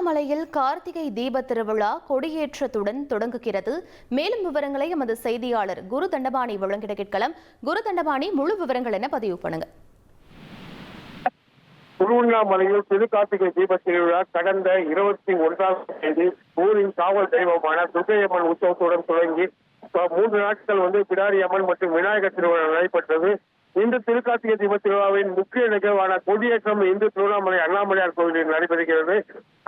திருவண்ணாமலையில் கார்த்திகை தீப திருவிழா கொடியேற்றத்துடன் தொடங்குகிறது. மேலும் விவரங்களை எமது செய்தியாளர் குரு தண்டபாணி வழங்கிட கேட்கலாம். குரு தண்டபாணி முழு விவரங்கள் என பதிவு பண்ணுங்க. திருவண்ணாமலையில் திருக்கார்த்திகை தீப திருவிழா கடந்த இருபத்தி ஒன்றாம் தேதி ஊரின் காவல் தெய்வமான துர்கையம்மன் உற்சவத்துடன் தொடங்கி மூன்று நாட்கள் வந்து பிடாரி அம்மன் மற்றும் விநாயகர் திருவிழா நடைபெற்றது. இன்று திருக்கார்த்திகை தீப திருவிழாவின் முக்கிய நிகழ்வான கொடியேற்றம் இந்து திருவண்ணாமலை அண்ணாமலையார் கோவிலில் நடைபெறுகிறது.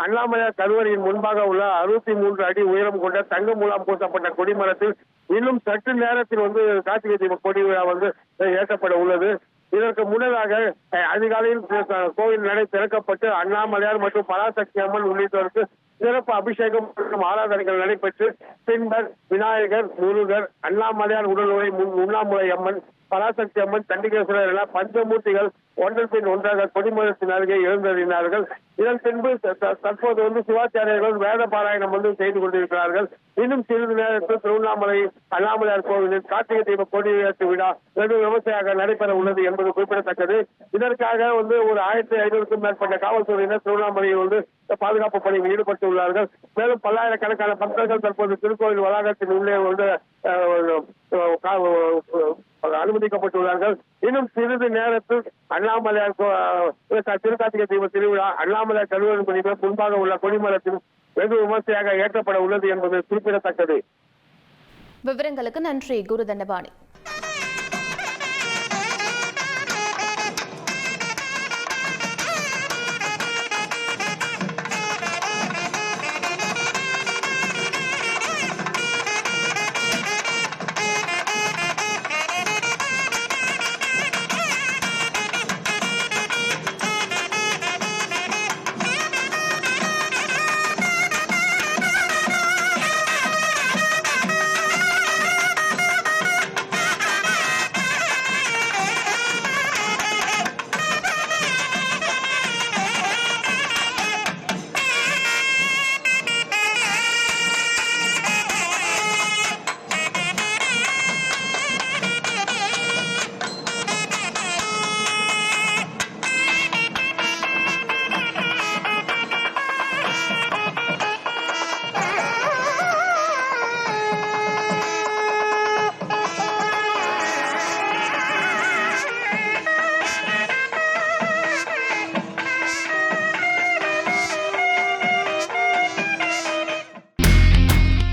அண்ணாமலையார் கருவறையின் முன்பாக உள்ள அறுபத்தி மூன்று அடி உயரம் கொண்ட தங்க மூலம் பூசப்பட்ட கொடிமரத்தில் இன்னும் சற்று நேரத்தில் வந்து கார்த்திகை தீப கொடி விழா வந்து ஏற்றப்பட உள்ளது. இதற்கு முன்னதாக அதிகாலையில் கோவில் நடை திறக்கப்பட்டு அண்ணாமலையார் மற்றும் பராசக்தி அம்மன் உள்ளிட்டோருக்கு சிறப்பு அபிஷேகம் மற்றும் ஆராதனைகள் நடைபெற்று பின்னர் விநாயகர் முருகர் அண்ணாமலையார் உடல்நிலை முன் உண்ணாமுலை அம்மன் பராசக்தி அம்மன் சண்டிகேஸ்வரர் என பஞ்சமூர்த்திகள் ஒன்றன் பின் ஒன்றாக கொடிமரத்தின் அருகே எழுந்தறினார்கள் இதன் பின்பு தற்போது வந்து சிவாச்சாரியர்கள் வேத பாராயணம் வந்து செய்து கொண்டிருக்கிறார்கள். இன்னும் சிறிது நேரத்தில் திருவண்ணாமலை அண்ணாமலையார் கோவிலில் கார்த்திகை தீப கொடியேற்று விழா வெகு விமர்சையாக நடைபெற உள்ளது என்பது குறிப்பிடத்தக்கது. இதற்காக வந்து ஒரு ஆயிரத்தி ஐநூறுக்கும் மேற்பட்ட காவல்துறையினர் திருவண்ணாமலையில் வந்து பாதுகாப்பு பணியில் ஈடுபட்டு உள்ளார்கள். மேலும் பல்லாயிரக்கணக்கான பக்தர்கள் தற்போது திருக்கோவில் வளாகத்தின் உள்ளே வந்து அனுமதிக்கப்பட்டுள்ளார்கள். இன்னும் சிறிது நேரத்தில் அண்ணாமலையார் கோ- திருக்கார்த்திகை தீப திருவிழா அண்ணாமலையார் கல்லூரி பணிகள் முன்பாக உள்ள கொடிமரத்தில் வெகு விமர்சையாக ஏற்றப்பட உள்ளது என்பது குறிப்பிடத்தக்கது. விவரங்களுக்கு நன்றி குரு தண்டபாணி